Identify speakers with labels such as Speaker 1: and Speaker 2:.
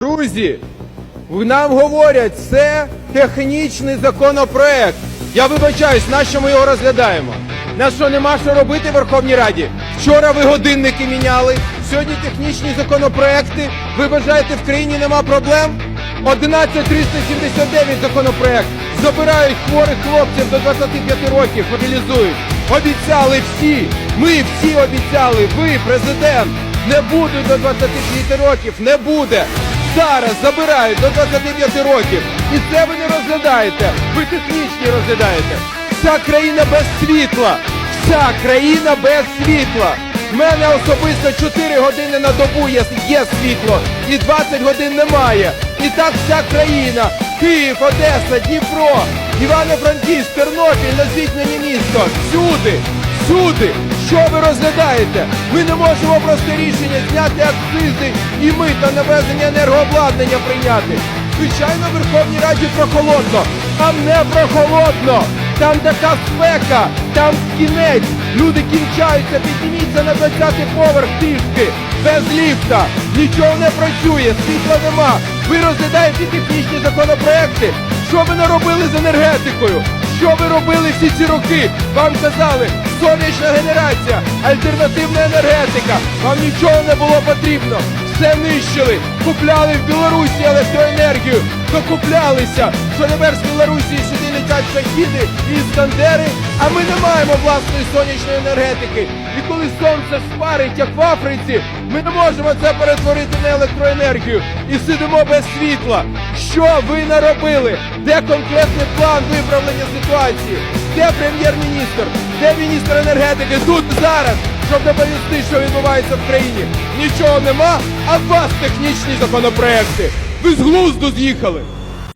Speaker 1: Друзі, нам говорять, це технічний законопроект. Я вибачаюсь, на що ми його розглядаємо? На що нема що робити в Верховній Раді? Вчора ви годинники міняли, сьогодні технічні законопроекти. Ви вважаєте, в країні нема проблем? 11379 законопроект. Забирають хворих хлопців до 25 років, мобілізують. Обіцяли всі, ми всі обіцяли, ви, президент, не будуть до 25 років, не буде. Зараз забирають до 25 років. І це ви не розглядаєте. Ви технічні розглядаєте. Вся країна без світла. Вся країна без світла. В мене особисто 4 години на добу є, є світло. І 20 годин немає. І так вся країна. Київ, Одеса, Дніпро, Івано-Франківськ, Тернопіль, назвіть мені місто. Всюди. Всюди! Що ви розглядаєте? Ми не можемо просте рішення зняти акцизи і мита на ввезення енергообладнання прийняти. Звичайно, в Верховній Раді прохолодно. Там не прохолодно. Там така спека, там кінець. Люди кінчаються, підніміться на 20-й поверх пішки. Без ліфта. Нічого не працює, світла нема. Ви розглядаєте технічні законопроекти. Що ви наробили з енергетикою? Що ви робили всі ці роки? Вам казали, сонячна генерація, альтернативна енергетика. Вам нічого не було потрібно. Все нищили. Купляли в Білорусі електроенергію. Докуплялися, що тепер з Білорусі сюди летять шахіди і іскандери, а ми не маємо власної сонячної енергетики. І коли сонце спарить, як в Африці, ми не можемо це перетворити на електроенергію і сидимо без світла. Що ви наробили? Де конкретний план виправлення ситуації? Де прем'єр-міністр? Де міністр енергетики? Тут зараз, щоб доповісти, що відбувається в країні. Нічого нема, а в вас технічні законопроекти. Ви з глузду з'їхали.